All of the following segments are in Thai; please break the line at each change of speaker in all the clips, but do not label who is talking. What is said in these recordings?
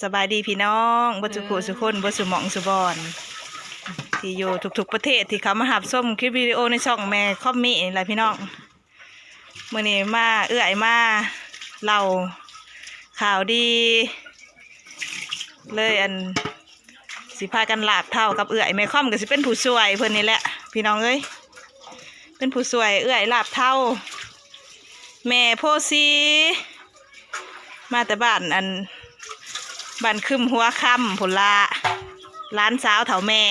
สบายดีพี่น้องบ่สุขุสุคนบ่สุหมองสุบอนที่อยู่ทุกๆประเทศที่เขามาหับส้มคลิปวิดีโอในช่องแม่คอมมี่นี่แหละพี่น้องมื้อนี้มาเอื้อยมาเล่าข่าวดี เลยอันสิพากันลาบเท่ากับเอื้อยแม่คอมก็สิเป็นผู้ช่วยเพิ่นนี่แหละ พี่น้องเอ้ยเป็นผู้ช่วยเอื้อยลาบเท่า แม่โพสีมาแต่บ้านอัน บ้านคึมหัวคำผลละร้านสาวเถาแม่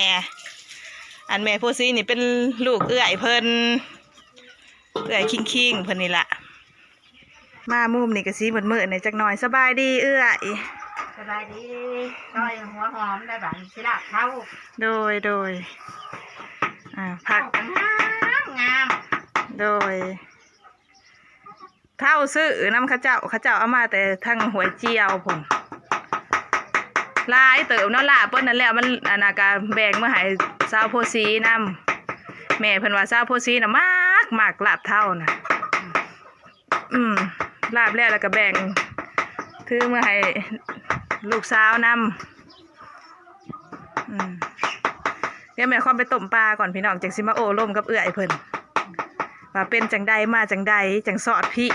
อันแม่ผู้ซีนี่เป็นลูกเอื้อยเพิ่นเอื้อยคิงคิงๆเพิ่นนี่ละมามุมนี่ก็สีเหมือนมือในจักหน่อยสบายดีเอื้อย
สบายดีน้อยหัวหอมได้บังสิละเท่า
โดยโดยอ่าผัก
งามงาม
โดยเท่าซื้อน้ำข้าเจ้าข้าเจ้าเอามาแต่ทางหวยเจียวผม ลายเติมเนาะล่ะเปิ้นนั่นแหละมันอนากาแบ่งมาให้สาวโพสีนำแม่เพิ่นว่าสาวโพสีน่ะมากมากลาบเท่าน่ะอืมลาบแล้วแล้วก็แบ่งถือมาให้ลูกสาวนำอืมเดี๋ยวแม่ความไปต้มปลาก่อนพี่น้องจังสิมาโอ้ล่มกับเอื้อยเพิ่นว่าเป็นจังใดมาจังใดจังสอดพี่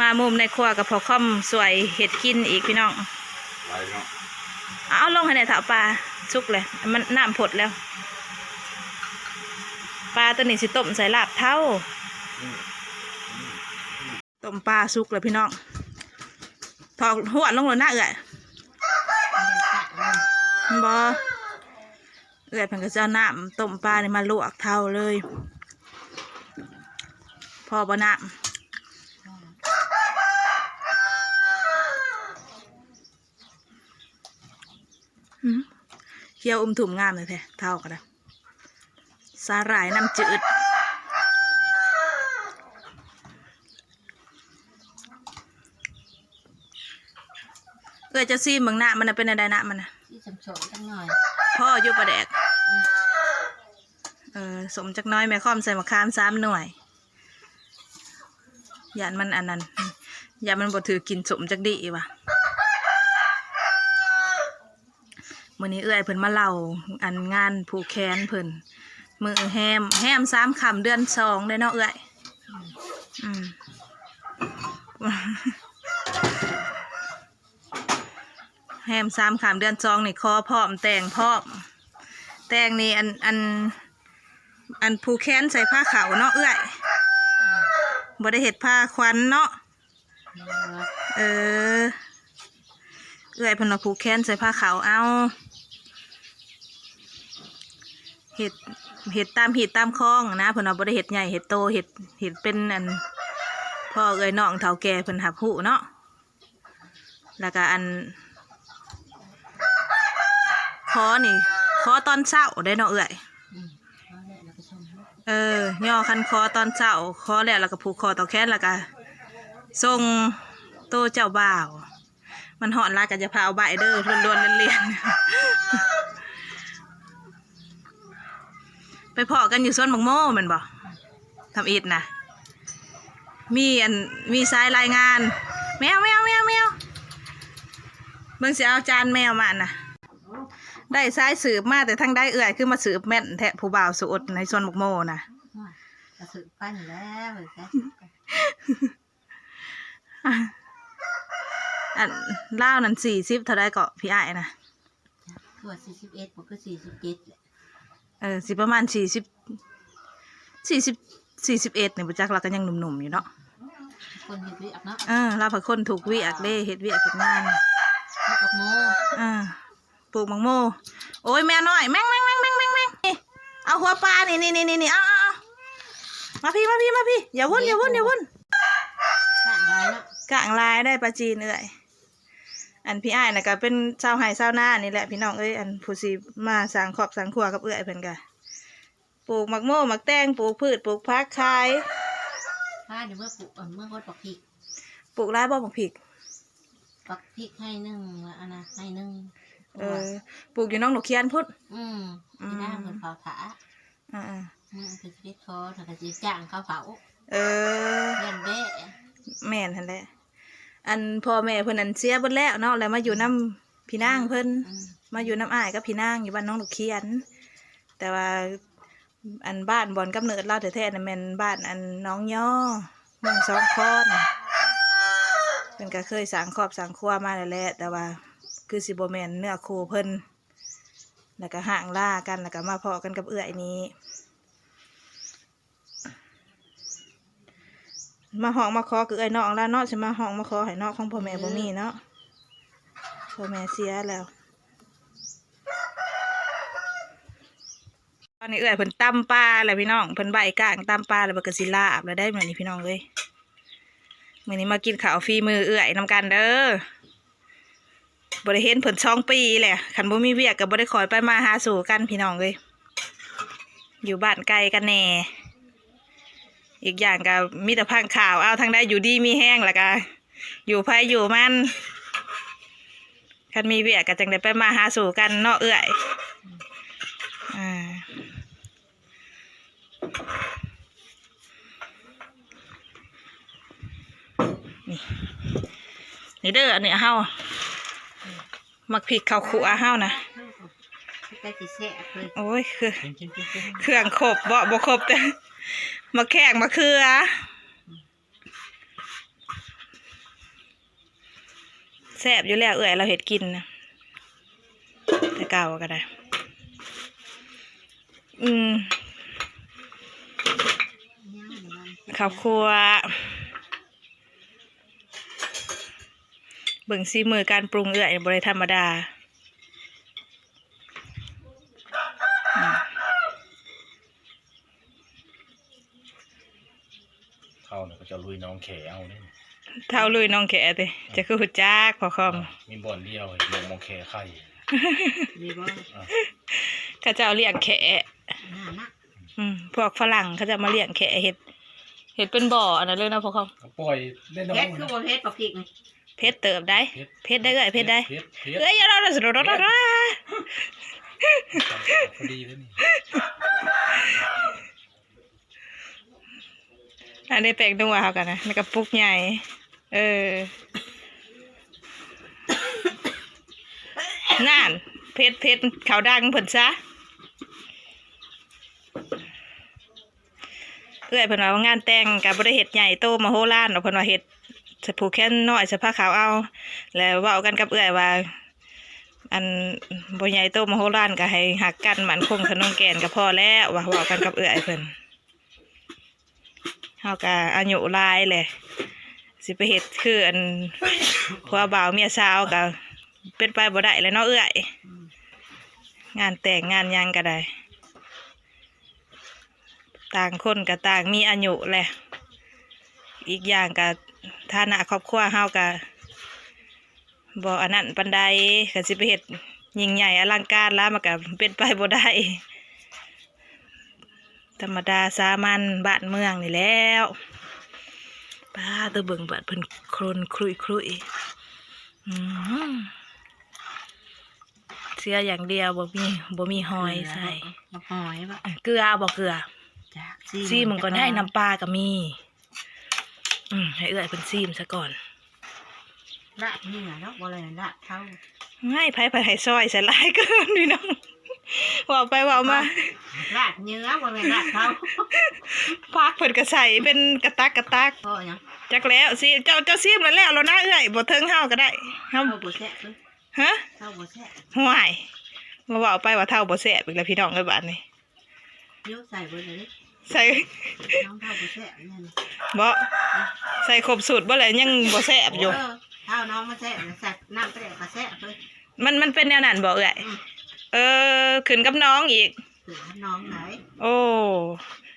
มามุมในครัวกับพอค่อมสวยเห็ดกินอีกพี่น้อง
ไปเนาะ
เอาลงให้ในถาปลาสุกเลย มันน้ำผดแล้ว ปลาตัวนี้สิต้มใส่ลาบเท่าต้มปลาสุกเลยพี่น้องถอกหัวลงเลยนะเอื่อยบอเอื่อยเพิ่นก็จะเอาน้ำต้มปลานี่มาลวกเท่าเลย พอบ่น้ำ เคี่ยวอุ้มถุ่มงามเลยแท้เท่ากันนะสาหร่ายน้ำจืดเอ้ยจะซีมเมืองหน้ามันน่ะเป็นอะไรหน้ามันนะ
ที่สมสมกันหน่อย
พ่ออยู่ประแดกเออสมจักหน้อยแม่ค่อมใส่มะขามสามหน่วยยานมันอันนั้นยานมันบ่ถือกินสมจักดีวะ มื้อนี้เอื้อยเพิ่นมาเล่าอันงานผูกแขนเพิ่นมือแฮมแฮมสามคำเดือนสองได้เนาะเอื้อยอืมแฮมสามขามเดือนจองนี่คอพร้อมแต่งพร้อมแต่งนี่อันอันอันผูกแขนใส่ผ้าขาวเนาะเอื้อยบ่ได้เห็ดผ้าควันเนาะเออเอื้อยพนว่าผูกแขนใส่ผ้าขาวเอา เห็ดเห็ดตามเห็ดตามคลองนะเพนว่าบ่ได้เห็ดใหญ่เห็ดโตเห็ดเห็ดเป็นอันพ่อเอ้ยน้องเฒ่าแก่เพิ่นหับหูเนาะแล้วก็อันคอนี่คอตอนเช้าได้เนาะเอื่อยเออย่อคันคอตอนเช้าคอแล้วแล้วก็ผูกคอต่อแขนแล้วก็ทรงโตเจ้าบ่าว มันหอนลายก็จะพาเอาใบเด้อล้วนๆเลียนๆ ไปเพาะกันอยู่สวนบังโม่แมันบ่ทำอิดนะมีอันมีสายรายงาน แมวแมวแมวแมวเบิ่งสิเอาจานแมวมาน่ะ ได้สายสืบมาแต่ทั้งได้เอื่อยคือมาสืบแม่นแทะผู้บ่าวสุดในส่วนบกโมนะ
กระสือปั้นแล้วเลยแค่
อันเล่าวนั้นสี่สิบเท่าไรเกาะพี่ไอ้ายนะ
ตัวสี่สิบเอ็ดมันก็สี่สิบเจ็ดแหละ
เออสิประมาณสี่สิบสี่สิบสี่สิบเอ็ดเนี่ยบุจักเราก็ยังหนุ่มๆอยู่เนาะ
คนเห็ดวิอักเนาะ
เออเราผักคนถูกวิอักเด้เฮ็ดวิอักเฮ็ดงาน
แล้วกับโม
เออปลูกมังโม โอ้ยแม่น้อยแม่งแม่งแม่งแม่งแม่งแม่งนี่เอาหัวปลานี่นี่นี่นี่นี่เอาเอาเอามาพี่มาพี่มาพี่อย่าวุ่นอย่าวุ่นอย่าวุ่น
ต่างไรเนาะ
กลางลายได้ปลาจีนเอ้ย อันพี่อ้ายน่ะก็เป็นชาวไห่ชาวนานี่แหละพี่น้องเอ้ยอันผู้สีมาสร้างครอบสร้างครัวกับเอ้อยเพิ่นกะปลูกหมักโม่หมักแตงปลูกพืชปลูกพักขาย
ถ้าเดี๋ยวเมื่อปลูกเอ่อเมื่อคนปักพริก
ปลูกไร่บ่หมักผิก
ปักพริกให้นึ่งแล้วอันนะให้นึ่ง
เออปลูกอยู่น้องหนูเคียนพุทธ
อืมที่หน้าเหมือนเผาถา
อ่า
อืมคือชีวิตคอถ้าก็จะจ้างเขาเผา
ๆเออ
เลี้ยนเบ้
แม่นทันแหละ อันพ่อแม่เพิ่นอันเสียเบิดแล้วเนาะแล้วมาอยู่น้ำพี่นางเพิ่น
อืม
มาอยู่น้ำอ้ายกับพี่นางอยู่บ้านน้องลูกเคียน แต่ว่าอันบ้านบอนกำเนิดเราแท้ๆน่ะแม่นบ้านอันน้องย่อเมืองสองคอนเพิ่นก็เคยสร้างครอบสร้างครัวมาแล้วแหละแต่ว่าคือสิบ่แม่นเนื้อคู่เพิ่นแล้วก็ห่างล่ากันแล้วก็มาพอกันกับเอื้อยนี้ มาห้องมาขอกับเอื้อยน้องแล้วเนาะสิมาห้องมาขอให้น้องของพ่อแม่บ่มีเนาะพ่อแม่เสียแล้วตอนนี้เอื้อยเพิ่นตำปลาแล้วพี่น้องเพิ่นใบกลางตำปลาแล้วเบิกกสิลาบแล้วได้มื้อนี้พี่น้องเลยมื้อนี้มากินข้าวฟรีมือเอื้อยนำกันเด้อบ่ได้เห็นเพิ่นช่องปีแหละคันบ่มีเวียกก็บ่ได้คอยไปมาหาสู่กันพี่น้องเลยอยู่บ้านไกลกันแน่ อีกอย่างก็มีแต่พังข่าวเอาทางใดอยู่ดีมีแห้งแล้วก็อยู่ไผอยู่มันคันมีเวียกก็จังได้ไปมาหาสู่กันเนาะเอื้อยอ่านี่นี่เด้ออันนี้เฮามักพริกข้าวขัวเฮานะ
ได้สิแซ่บเลย
โอ้ยคือ
กินกินกินกิน
เครื่องครบบ่บ่ครบแต่ มาแข้งมาเคือแซ่บอยู่แล้วเอื่อยเราเห็ดกินนะแต่เก่าก็ได้ อืมข้าวคั่วเบิ่งซีมือการปรุงเอื่อยบริธรรมดา
เข้าเนี่ยก็จะลุยน้องแขเอาเนี่ย
เท่าลุยน้องแขเตจะคือหุจักพอคอม
มีบ่อนเดียวลงมองแขไข่
ดีบ่
อะ
เขาจะเอาเลี้ยงแข
น่านะ
อืมพวกฝรั่งเขาจะมาเลี้ยงแขเห็ดเห็ดเป็นบ่ออันนั้นเลยนะพอคอม
ก็ปล่อยได้น้อ
เฮ็
ง
ดคือบ่เฮ็ดปลาพริกนี่
เพชรเติบได้ เพชรได้เอ้ยเพชรได้
เพชรเพชร
เอ้ยอย่าเราเราสุดเราเรา
พอดีแล้วนี่
อันนี้แปลงตัวเขากันนะในกระปุกใหญ่ เออ นั่น เพชรเพชรเขาดังเพิ่นซะเอ้อยเพิ่นว่างานแต่งกับ่ได้เฮ็ดใหญ่โตมาโหฬารดอกเพิ่นว่าเฮ็ดสผูกแค่น้อยสะผ้าขาวเอา แล้วว้ากันกับเอื้อยว่า อันบ่ใหญ่โตมาโหฬารก็ให้หักกันหมันคงขนมแกนก็พอแล้วว่าว้ากันกับเอื้อยเพิ่น เฮาก็อายุหลายแหละสิไปเฮ็ดคืออันผัวบ่าวเมียสาวก็เป็นไปบ่ได้แล้วเนาะเอื้อยงานแต่งงานหยังก็ได้ ต่างคนก็ต่างมีอายุแหละ อีกอย่างก็ฐานะครอบครัวเฮาก็บ่อันนั้นปานใดก็สิไปเฮ็ดยิ่งใหญ่อลังการแล้วมันก็เป็นไปบ่ได้ ธรรมดาสามัญบ้านเมืองนี่แหล้วป้าตัวเบิ่งบัดเพิ่นโครนครุยครุยอืมเสียอย่างเดียวบ่มีบ่มีหอยใส่
มาหอยบ่
เกลือบ่เกลือ
จ้า
ซีมึงก่อนให้น้ำปลาก็มีอืมให้เอื้อยเพิ่นซีมซะก่อน
ละเนื้อเนาะบ่เลยละเท่า
ง่ายไผไผให้ซอยใส่หลายเกินพี่น้อง ว่าไปว่ามา
ละเนื้อบ่แม่นละเท่า
พักเพิ่นก็ใส่เป็นกระตักกระตัก
เพราะหยัง
จักแล้วสิเจ้าเจ้าซีมแล้วแล้วแล้วนะเอื้อยบ่เทิงเฮาก็ได้เฮา
เท่าบ่แซ่บเลย
ฮะ
เท่าบ่แซ่บ
ห่วยมาเว่าไปว่าเท่าบ่แซ่บอีกแล้วพี่น้องเอ้ยบาดนี้
เดี๋ยวใส่เบิดเลย
ใส่
น้องเท่าบ่แซ่บนั่น
บ่ใส่ครบสูตรบ่แล้วยังบ่แซ่บอยู่
เเท่าน้องมาแซ่บใส่น้ำแซ่บก็แซ่บเลย
มันมันเป็นแนวนั้นบ่เอ้อย
อืม
เออขึ้นกับน้องอีก
ถือน้องไหน
โอ้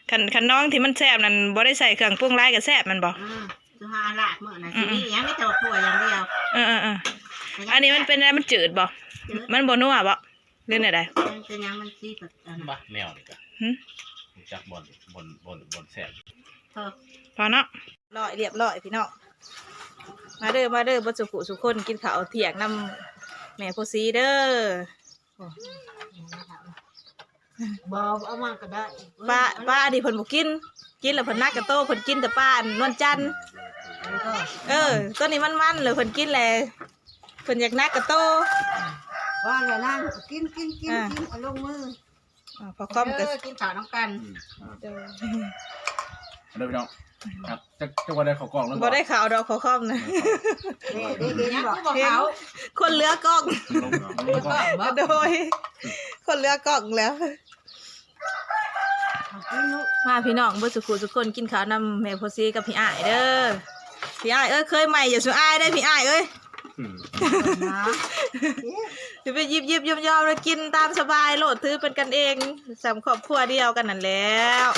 คันคันน้องที่มันแซ่บนั่นบ่ได้ใส่เครื่องปรุงหลายก็แซ่บมันบ่
อืมสุหาละมื้อนั้นสิมีหยังมีแต่ว่าถั่วอย่างเดียว
เออเออเอออันนี้มันเป็นอะไรมันจืดบ่
จืด
มันบ่นัวบ่เรื่องไหนใด
มันเป็นหยังมันซีแบบอันนั้น
บ้าแนวนี่ก็
หึ
รู้จักบ่อนบ่อนบ่อนบ่อนแสบ
เออ
พอเนาะร้อยเรียบร้อยพี่น้องมาเด้อมาเด้อบ่สุขุสุคนกินข้าวเที่ยงนํแม่โพสีเด้อ
บอเอามาก็ได้
ป้าป้าดิเพิ่นบ่กิน กินแล้วเพิ่นนักกระโตเพิ่นกินแต่ป้าอันนวลจันทร์
เแล้
วก็
เออตัวนี้มันมันเลยเพิ่นกินแล้วเพิ่นอยากนักกระโต
ว่าแล้วนั่งกินกินกิน
อ่า
กินเอาลงมือ
อ่าพอคอมก็
เออกินข้าวน้ำกัน
เด้อ
เดี๋ยวพี่น้องครับจะจะวันได้เขากล่องแล้ว
บ่ได้ข่าวดอกพอคอมนะ
นี่ได้เห็น
ยัง
บอก
กูบอกเขา
คนเหลือกล้อง
ลงเนาะ
กูบอกบ่
โดย คนเหลือกล้องแล้ว
เอากินลูก
มาพี่น้องเบ่สุขุทุกคนกินข้าวนำแม่โพซีกับพี่อ้ายเด้อพี่อ้ายเอ้ยเคยใหม่อย่าสุอ้ายได้พี่อ้ายเอ้ย
อืม
นะเอ๊ะ
จะไปหยิบหยิบยอมยอมแล้วกินตามสบายโหลดถือเป็นกันเองสามครอบครัวเดียวกันนั่นแหล้ว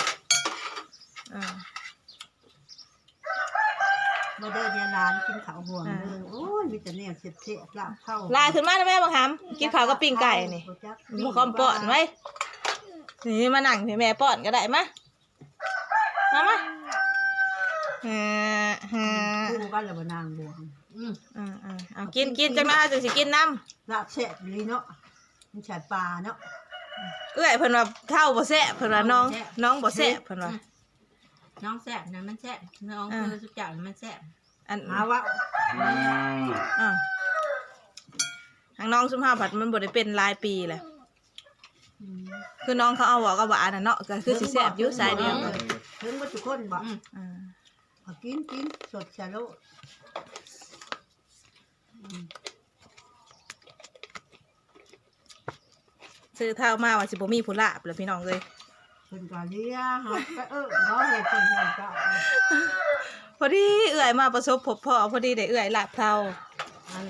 อ่า
มาเดินเนี่ยร้านกินข้าวห่วงเลยโอ้ยมีแต่เนี่ยเสียบเสียบลาบเข้า
ลาขึ้นมาแล้วแม่บังคับกินข้าวกับปิ้งไก่นี่พอคอมป้อนไว้นี่มานั่งพี่แม่ป้อนก็ได้มามามาเฮ้อเฮ้อ
คู่กันแล้วบ่นางบวง
อืม
อ่าอ่าเอากินกินจังนะจังสิกินน้
ลาบแซ่บดีเนาะมันฉายปลาเนาะำ
เอ้อยเพิ่นว่าเท่าบ่แซ่บเพิ่นว่าน้อง น้องบ่แซ่บเพิ่นว่า
น้องแซ่บนะมันแซ่บน้อง
อ่า
คือสุดจักมันแซ่บ
อัน
หาว่า
อ่าทางน้องสุภาพผัดมันบ่ได้เป็นหลายปีแหละ
อืม
คือน้องเขาเอาบอกกับว่าอันนั้นเนาะก็คือสิแซ่บอยู่สายเดียวกัน
ถึงว่าทุกคนบอก
อืม
อ่า
เอากินกินสดชาโลอืม
ซื้อเท่ามาว่าสิบ่มีผู้ลาบแล้วพี่น้องเอ้ย
เพิ่นก็เลี้ยฮะก็เออน้องเลยเพิ่นเพิ่นก็
พอดีเอื้อยมาประสบพบพ่อพอดีได้เอื้อยลาบเท่า
อัน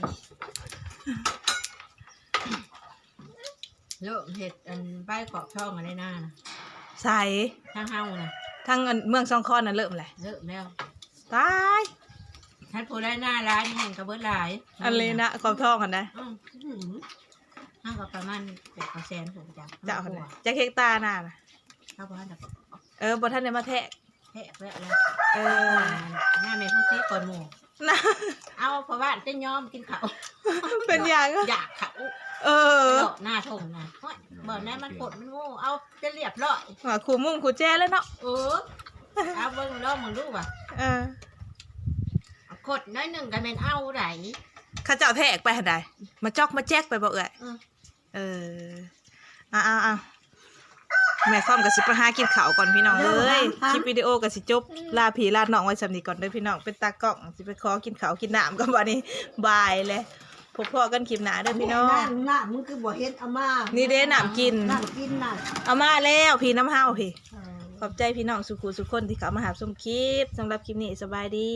โลกเห็ดอันใบกรอบช่องอะไรหน้านะ
ใส่
ทางเฮานะ
ทั้งอันเมืองซองคอนน่ะเริ่มแหละ
เลิกแล้ว
ตาย
ท่านผู้ได้หน้าร้านนี่แห่งกระเบิดหลาย
อันเลยนะความท้องกันนะ
อืม
อืม
ห้าก็ประมาณเจ็ดเปอร์เซ็นต์ถูกจัง
เจ้าคนน่ะจักเฮกตาร์น่ะนะ
เข้าบ้านแบบ
เออบ่ทันได้มาแทะ
แพะแล้วแล้ว
เออ
หน้าเมย์ผู้ซีก่อนหมู่
นะ
เอาเพราะว่าจะยอมกินเขาว
เป็นอย่าง
อยากเขา
เออ
เลาะหน้าทงนะเฮ้ยบ่อนนั้นมันปวดมันโง่เอาจะเรียบร้อย
ว่าขู่มุ่งขู่แจ้แล้วเนาะ
เออเอาเบิ่งแล้วมึงรู้ป่ะ
เออ
เอากดน้อยหนึ่งกันเป็นเอาไหน
เข้าเจ้าแทกไปหันใดมาจอกมาแจ๊กไปบ่เอ่ย
เออ
เอออะอะอะ แม่ฟ้อมกับสิไปหากินข้าวก่อนพี่น้องเอ้ยคลิปวิดีโอกับสิจบลาผีลาน้องไว้สำนีก่อนเด้อพี่น้องเป็นตากล้องสิไปขอกินข้าวกินน้ำกันวันนี้บายเลยพบพ่อกันคลิปหน้าเด้อพี่น้อง
น้ำน้ำมึงคือบ่เฮ็ดอามา
นี่
นี่
เด้น้ำกิน
น้ำกินน่ะ
เอามาแล้วพี่น้ำเฮาพี่
เออ
ขอบใจพี่น้องสุขุสุขคนที่เขามาหาชมคลิปสำหรับคลิปนี้สบายดี